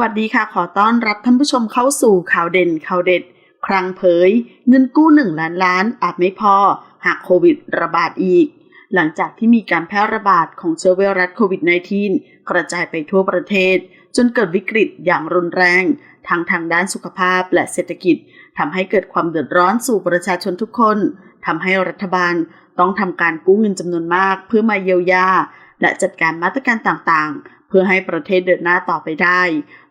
วัสดีค่ะ ขอต้อนรับท่านผู้ชมเข้าสู่ข่าวเด่นข่าวเด็ด ครั้งเผย เงินกู้หนึ่งล้านล้านอาจไม่พอ หากโควิดระบาดอีก หลังจากที่มีการแพร่ระบาดของเชื้อไวรัสโควิด -19 กระจายไปทั่วประเทศ จนเกิดวิกฤตอย่างรุนแรงทั้งทางด้านสุขภาพและเศรษฐกิจทำให้เกิดความเดือดร้อนสู่ประชาชนทุกคนทำให้รัฐบาลต้องทำการกู้เงินจำนวนมากเพื่อมาเยียวยา และจัดการมาตรการต่างๆ เพื่อให้ประเทศเดินหน้าต่อไปได้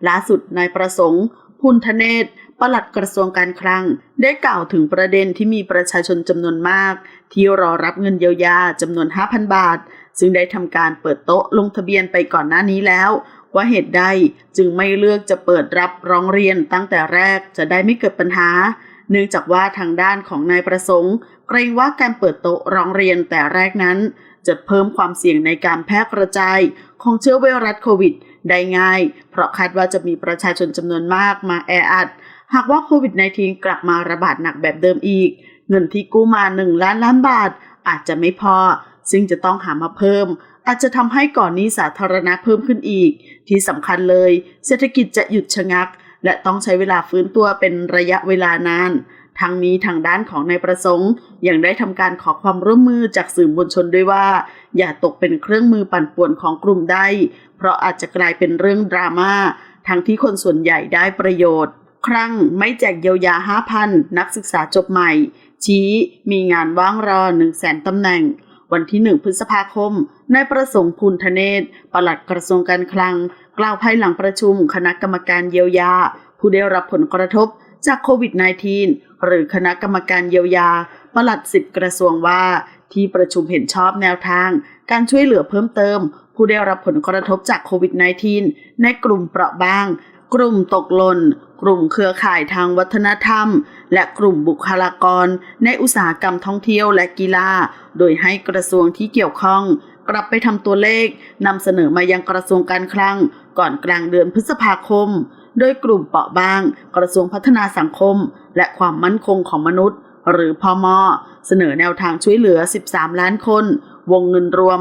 ล่าสุดนายประสงค์ พุนทเนศปลัดกระทรวงการคลัง ได้กล่าวถึงประเด็นที่มีประชาชนจำนวนมาก ที่รอรับเงินเยียวยาจำนวน 5,000 บาท ซึ่งได้ทำการเปิดโต๊ะลงทะเบียนไปก่อนหน้านี้แล้ว ว่าเหตุใดจึงไม่เลือกจะเปิดรับร้องเรียนตั้งแต่แรกจะได้ไม่เกิดปัญหา เนื่องจากว่าทางด้านของนายประสงค์ เกรงว่าการเปิดโต๊ะร้องเรียนแต่แรกนั้น จะเพิ่มความเสี่ยงในการแพร่กระจายของเชื้อไวรัสโควิด ได้ง่าย เพราะคาดว่าจะมีประชาชนจำนวนมากมาแออัด หากว่าโควิด -19 กลับมาระบาดหนักแบบเดิมอีก เงินที่กู้มา 1 ล้านล้านบาท อาจจะไม่พอ ซึ่งจะต้องหามาเพิ่ม อาจจะทำให้ก่อนนี้สาธารณะเพิ่มขึ้นอีก ที่สำคัญเลย เศรษฐกิจจะหยุดชะงัก และต้องใช้เวลาฟื้นตัวเป็นระยะเวลานาน ทั้งนี้ทางด้านของนายประสงค์ยังได้ทำการขอความร่วมมือจากสื่อมวลชนด้วยว่า อย่าตกเป็นเครื่องมือปั่นป่วนของกลุ่มได้ เพราะอาจจะกลายเป็นเรื่องดราม่าทั้งที่คนส่วนใหญ่ได้ประโยชน์ ครั้งไม่แจกเยียวยา 5,000 นักศึกษาจบใหม่ ชี้มีงานว่างรอ 1 0 0 0 0แสนตำแหน่ง วันที่ 1 พฤษภาคมนายประสงค์พูนทเนศปลัดกระทรวงการคลัง กล่าวภายหลังประชุมคณะกรรมการเยียวยา ผู้ได้รับผลกระทบ จากโควิด -19 หรือคณะกรรมการเยียวยาปลัดสิบกระทรวงว่าที่ประชุมเห็นชอบแนวทาง การช่วยเหลือเพิ่มเติม ผู้ได้รับผลกระทบจากโควิด -19 ในกลุ่มเปราะบาง กลุ่มตกหล่นกลุ่มเครือข่ายทางวัฒนธรรม และกลุ่มบุคลากร ในอุตสาหกรรมท่องเที่ยวและกีฬา โดยให้กระทรวงที่เกี่ยวข้อง กลับไปทำตัวเลขนำเสนอมายังกระทรวงการคลัง ก่อนกลางเดือนพฤษภาคม โดยกลุ่มเปราะบาง กระทรวงพัฒนาสังคม และความมั่นคงของมนุษย์ หรือพอมเสนอแนวทางช่วยเหลือ 13 ล้านคน วงเงินรวม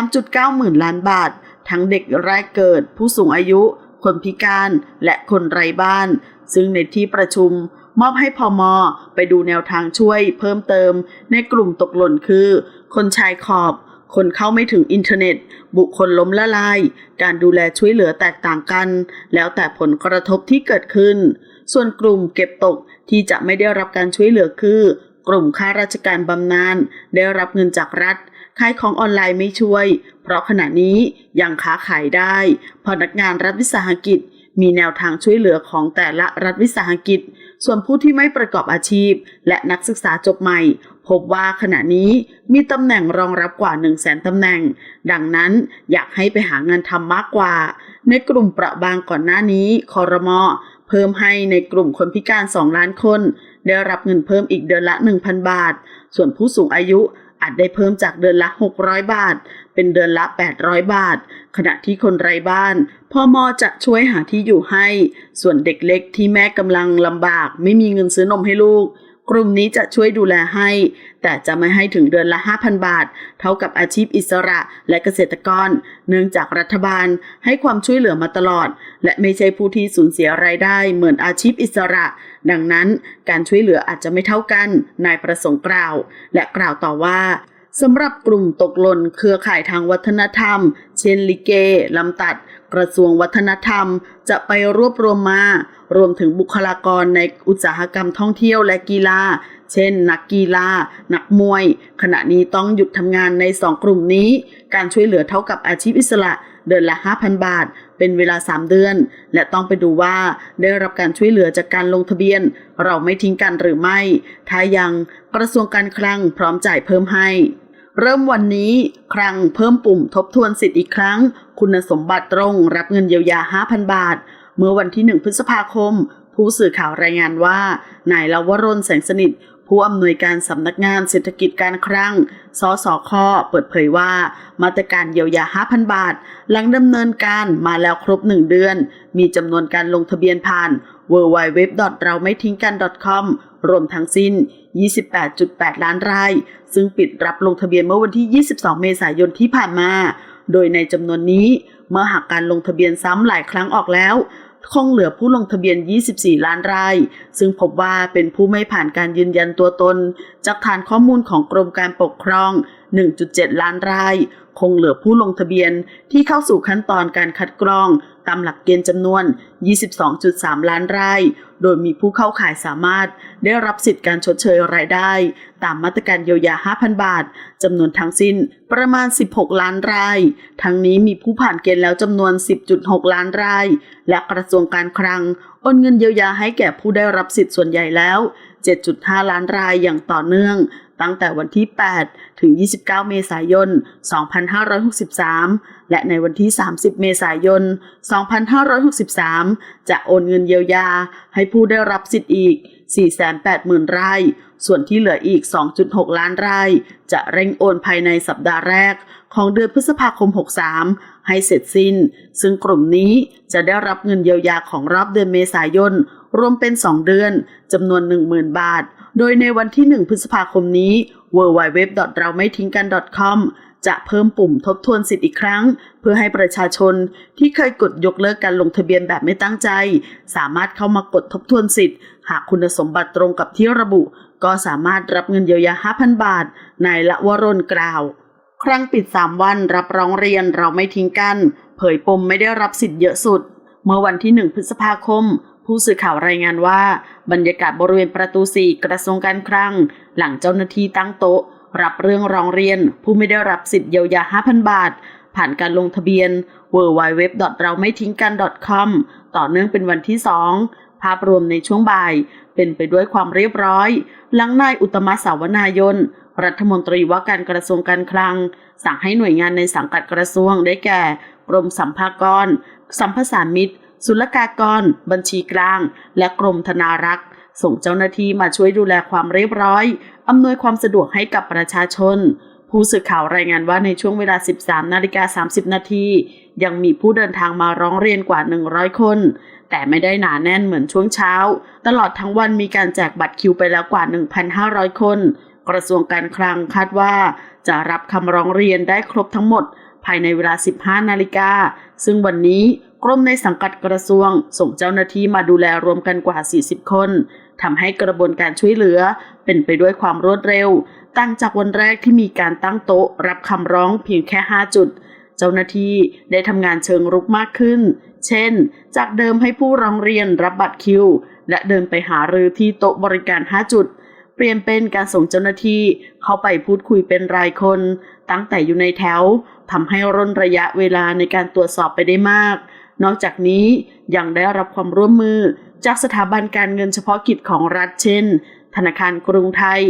3.9 หมื่นล้านบาท ทั้งเด็กแรกเกิด ผู้สูงอายุ คนพิการและคนไร้บ้าน ซึ่งในที่ประชุมมอบให้พอมไปดูแนวทางช่วยเพิ่มเติม ในกลุ่มตกหล่นคือ คนชายขอบ คนเข้าไม่ถึงอินเทอร์เน็ต บุคคลล้มละลาย การดูแลช่วยเหลือแตกต่างกัน แล้วแต่ผลกระทบที่เกิดขึ้น ส่วนกลุ่มเก็บตกที่จะไม่ได้รับการช่วยเหลือคือ กลุ่มข้าราชการบำนาญได้รับเงินจากรัฐขายของออนไลน์ไม่ช่วย เพราะขณะนี้ยังค้าขายได้ พนักงานรัฐวิสาหกิจ มีแนวทางช่วยเหลือของแต่ละรัฐวิสาหกิจ ส่วนผู้ที่ไม่ประกอบอาชีพ และนักศึกษาจบใหม่ พบว่าขณะนี้มีตำแหน่งรองรับกว่า 1 0 0 0 0แสนตำแหน่ง ดังนั้นอยากให้ไปหางานทำมากกว่า ในกลุ่มประบางก่อนหน้านี้คอรมอเพิ่มให้ในกลุ่มคนพิการ 2 ล้านคน ได้รับเงินเพิ่มอีกเดือนละ 1,000 บาท ส่วนผู้สูงอายุอาจได้เพิ่มจากเดือนละ 600 บาท เป็นเดือนละ 800 บาท ขณะที่คนไร้บ้านพ่อมอจะช่วยหาที่อยู่ให้ ส่วนเด็กเล็กที่แม่กำลังลำบาก ไม่มีเงินซื้อนมให้ลูก กลุ่มนี้จะช่วยดูแลให้ แต่จะไม่ให้ถึงเดือนละ 5,000 บาท เท่ากับอาชีพอิสระและเกษตรกร เนื่องจากรัฐบาลให้ความช่วยเหลือมาตลอด และไม่ใช่ผู้ที่สูญเสียรายได้ เหมือนอาชีพอิสระ ดังนั้นการช่วยเหลืออาจจะไม่เท่ากัน นายประสงค์กล่าว และกล่าวต่อว่าสำหรับกลุ่มตกหล่นเครือข่ายทางวัฒนธรรม เช่นลิเกลำตัด กระทรวงวัฒนธรรม จะไปรวบรวมมา รวมถึงบุคลากรในอุตสาหกรรมท่องเที่ยวและกีฬา เช่น นักกีฬา นักมวย ขณะนี้ต้องหยุดทำงานใน 2 กลุ่มนี้ การช่วยเหลือเท่ากับอาชีพอิสระเดือนละ 5,000 บาท เป็นเวลา 3 เดือน และต้องไปดูว่าได้รับการช่วยเหลือจากการลงทะเบียน เราไม่ทิ้งกันหรือไม่ ถ้ายังกระทรวงการคลังพร้อมจ่ายเพิ่มให้ เริ่มวันนี้ครั้งเพิ่มปุ่มทบทวนสิทธิ์อีกครั้ง คุณสมบัติตรงรับเงินเยียวยา 5,000 บาท เมื่อวันที่ 1 พฤษภาคม ผู้สื่อข่าวรายงานว่า นายลาวรนแสงสนิท ผู้อำนวยการสำนักงานเศรษฐกิจการคลังสสคเปิดเผยว่า มาตรการเยียวยา 5,000 บาท หลังดำเนินการมาแล้วครบ 1 เดือน มีจำนวนการลงทะเบียนผ่าน w w w เราไม่ทิ้งกัน .com รวมทั้งสิ้น 28.8 ล้านราย ซึ่งปิดรับลงทะเบียนเมื่อวันที่ 22 เมษายนที่ผ่านมา โดยในจำนวนนี้ เมื่อหากการลงทะเบียนซ้ำหลายครั้งออกแล้ว คงเหลือผู้ลงทะเบียน 24 ล้านราย ซึ่งพบว่าเป็นผู้ไม่ผ่านการยืนยันตัวตน จากฐานข้อมูลของกรมการปกครอง 1.7 ล้านราย คงเหลือผู้ลงทะเบียนที่เข้าสู่ขั้นตอนการคัดกรองามหลักเกณฑ์จำนวน 22.3 ล้านไรายโดยมีผู้เข้าขายสามารถได้รับสิทธิการชดเชยรายได้ ตามมาตรการเยียวยา 5,000 บาท จำนวนทั้งสิ้นประมาณ 16 ล้านไรายทั้งนี้มีผู้ผ่านเกณฑ์แล้วจำนวน 10.6 ล้านไรายและกระทรวงการคลังโอนเงินเยียวยาให้แก่ผู้ได้รับสิทธิ์ส่วนใหญ่แล้ว 7.5 ล้านรายอย่างต่อเนื่อง ตั้งแต่วันที่ 8 ถึง 29 เมษายน 2563 และในวันที่ 30 เมษายน 2563 จะโอนเงินเยียวยาให้ผู้ได้รับสิทธิ์อีก 480,000รายส่วนที่เหลืออีก 2.6 ล้านรายจะเร่งโอนภายในสัปดาห์แรกของเดือนพฤษภาคม 63 ให้เสร็จสิ้น ซึ่งกลุ่มนี้จะได้รับเงินเยียวยาของรอบเดือนเมษายน รวมเป็น 2 เดือนจำนวน 10,000 บาท โดยในวันที่ 1 พฤษภาคมนี้ www. เราไม่ทิ้งกัน .com จะเพิ่มปุ่มทบทวนสิทธิ์อีกครั้ง เพื่อให้ประชาชนที่เคยกดยกเลิกการลงทะเบียนแบบไม่ตั้งใจ สามารถเข้ามากดทบทวนสิทธิ์ หากคุณสมบัติตรงกับที่ระบุ ก็สามารถรับเงินเยียวยา 5,000 บาทนายละวรนกล่าว ครั้งปิด 3 วันรับร้องเรียนเราไม่ทิ้งกัน เผยปมไม่ได้รับสิทธิ์เยอะสุด เมื่อวันที่ 1 พฤษภาคม ผู้สื่อข่าวรายงานว่า บรรยากาศบริเวณประตู4กระทรวงการคลัง หลังเจ้าหน้าที่ตั้งโต๊ะ รับเรื่องร้องเรียน ผู้ไม่ได้รับสิทธิ์เยียวยา 5,000 บาท ผ่านการลงทะเบียน www. เราไม่ทิ้งกัน .com ต่อเนื่องเป็นวันที่ 2 ภาพรวมในช่วงบ่าย เป็นไปด้วยความเรียบร้อย หลังนายอุตตมะสาวนายน รัฐมนตรีว่าการกระทรวงการคลัง สั่งให้หน่วยงานในสังกัดกระทรวงได้แก่กรมสัมภากร สัมภาษามิตร ศุลกากร บัญชีกลาง และกรมธนารักษ์ ส่งเจ้าหน้าที่มาช่วยดูแลความเรียบร้อย อำนวยความสะดวกให้กับประชาชน ผู้สื่อข่าวรายงานว่าในช่วงเวลา 13 นาฬิกา 30 นาทียังมีผู้เดินทางมาร้องเรียนกว่า 100 คน แต่ไม่ได้หนาแน่นเหมือนช่วงเช้า ตลอดทั้งวันมีการแจกบัตรคิวไปแล้วกว่า 1,500 คน กระทรวงการคลังคาดว่า จะรับคำร้องเรียนได้ครบทั้งหมด ภายในเวลา 15 นาฬิกา ซึ่งวันนี้ กรมในสังกัดกระทรวง ส่งเจ้าหน้าที่มาดูแลรวมกันกว่า 40 คนทำให้กระบวนการช่วยเหลือ เป็นไปด้วยความรวดเร็ว ตั้งจากวันแรกที่มีการตั้งโต๊ะ รับคำร้องเพียงแค่ 5 จุด เจ้าหน้าที่ได้ทำงานเชิงรุกมากขึ้น เช่น จากเดิมให้ผู้ร้องเรียนรับบัตรคิว และเดินไปหารือที่โต๊ะบริการ 5 จุด เปลี่ยนเป็นการส่งเจ้าหน้าที่เข้าไปพูดคุยเป็นรายคน ตั้งแต่อยู่ในแถวทำให้ร่นระยะเวลาในการตรวจสอบไปได้มาก นอกจากนี้ยังได้รับความร่วมมือจากสถาบันการเงินเฉพาะกิจของรัฐเช่น ธนาคารกรุงไทย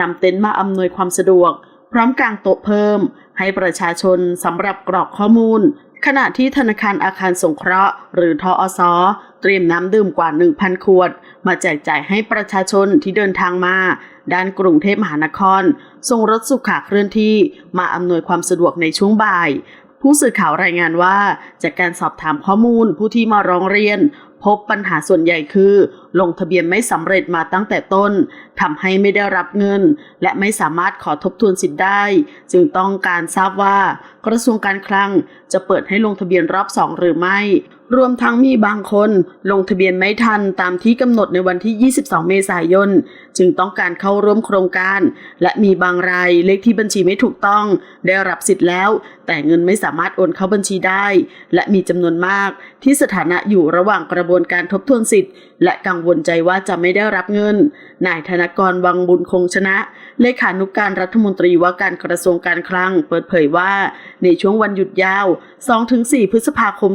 นำเต็นท์มาอำนวยความสะดวก พร้อมกางโต๊ะเพิ่ม ให้ประชาชนสำหรับกรอกข้อมูล ขณะที่ธนาคารอาคารสงเคราะห์ หรือทออสเตรียมน้ำดื่มกว่า 1,000 ขวด มาแจกจ่ายให้ประชาชนที่เดินทางมา ด้านกรุงเทพมหานครส่งรถสุขาเคลื่อนที่มาอำนวยความสะดวกในช่วงบ่าย ผู้สื่อข่าวรายงานว่า จากการสอบถามข้อมูลผู้ที่มาร้องเรียน พบปัญหาส่วนใหญ่คือ ลงทะเบียนไม่สำเร็จมาตั้งแต่ต้นทำให้ไม่ได้รับเงิน และไม่สามารถขอทบทวนสิทธิ์ได้ จึงต้องการทราบว่า กระทรวงการคลังจะเปิดให้ลงทะเบียนรอบสองหรือไม่ รวมทั้งมีบางคน ลงทะเบียนไม่ทันตามที่กำหนดในวันที่ 22 เมษายนจึงต้องการเข้าร่วมโครงการ และมีบางรายเลขที่บัญชีไม่ถูกต้อง ได้รับสิทธิ์แล้ว แต่เงินไม่สามารถโอนเข้าบัญชีได้ และมีจำนวนมาก ที่สถานะอยู่ระหว่างกระบวนการทบทวนสิทธิ์ และกังวลใจว่าจะไม่ได้รับเงิน นายธนกรวังบุญคงชนะ เลขานุกการรัฐมนตรีว่าการกระทรวงการคลัง เปิดเผยว่าในช่วงวันหยุดยาว 2-4 พฤษภาคม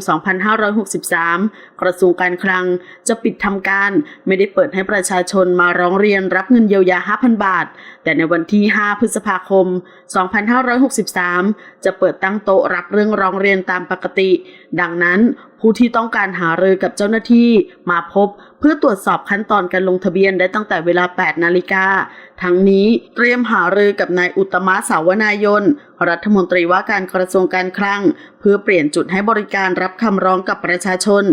2563 กระทรวงการคลังจะปิดทำการ ไม่ได้เปิดให้ประชาชนมาร้องเรียนรับเงินเยียวยา 5,000 บาท แต่ในวันที่ 5 พฤษภาคม 2563 จะเปิดตั้งโต๊ะรับเรื่องร้องเรียนตามปกติ ดังนั้นผู้ที่ต้องการหารือกับเจ้าหน้าที่มาพบ เพื่อตรวจสอบขั้นตอนการลงทะเบียนได้ตั้งแต่เวลา 8 นาฬิกา ทั้งนี้เตรียมหารือกับนายอุตมะสาวนายน รัฐมนตรีว่าการกระทรวงการคลัง เพื่อเปลี่ยนจุดให้บริการรับคำร้องกับประชาชน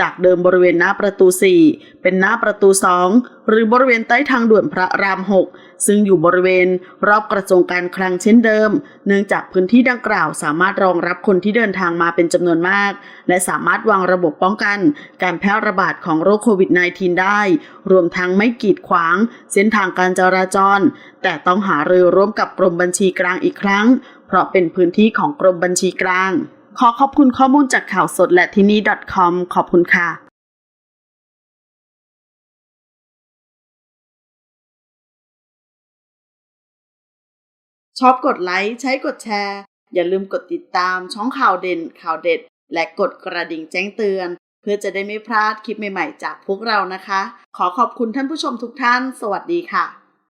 จากเดิมบริเวณหน้าประตู 4 เป็นหน้าประตู 2 หรือบริเวณใต้ทางด่วนพระราม 6 ซึ่งอยู่บริเวณรอบกระทรวงการคลังเช่นเดิม เนื่องจากพื้นที่ดังกล่าวสามารถรองรับคนที่เดินทางมาเป็นจำนวนมาก และสามารถวางระบบป้องกัน การแพร่ระบาดของโรคโควิด -19 ได้ รวมทั้งไม่กีดขวาง เส้นทางการจราจร แต่ต้องหารือร่วมกับกรมบัญชีกลางอีกครั้ง เพราะเป็นพื้นที่ของกรมบัญชีกลาง ขอขอบคุณข้อมูลจากข่าวสดและที่นี่ .com ขอบคุณค่ะ ชอบกดไลค์ใช้กดแชร์ อย่าลืมกดติดตามช่องข่าวเด่นข่าวเด็ด และกดกระดิ่งแจ้งเตือน เพื่อจะได้ไม่พลาดคลิปใหม่ๆ จากพวกเรานะคะ ขอขอบคุณท่านผู้ชมทุกท่าน สวัสดีค่ะ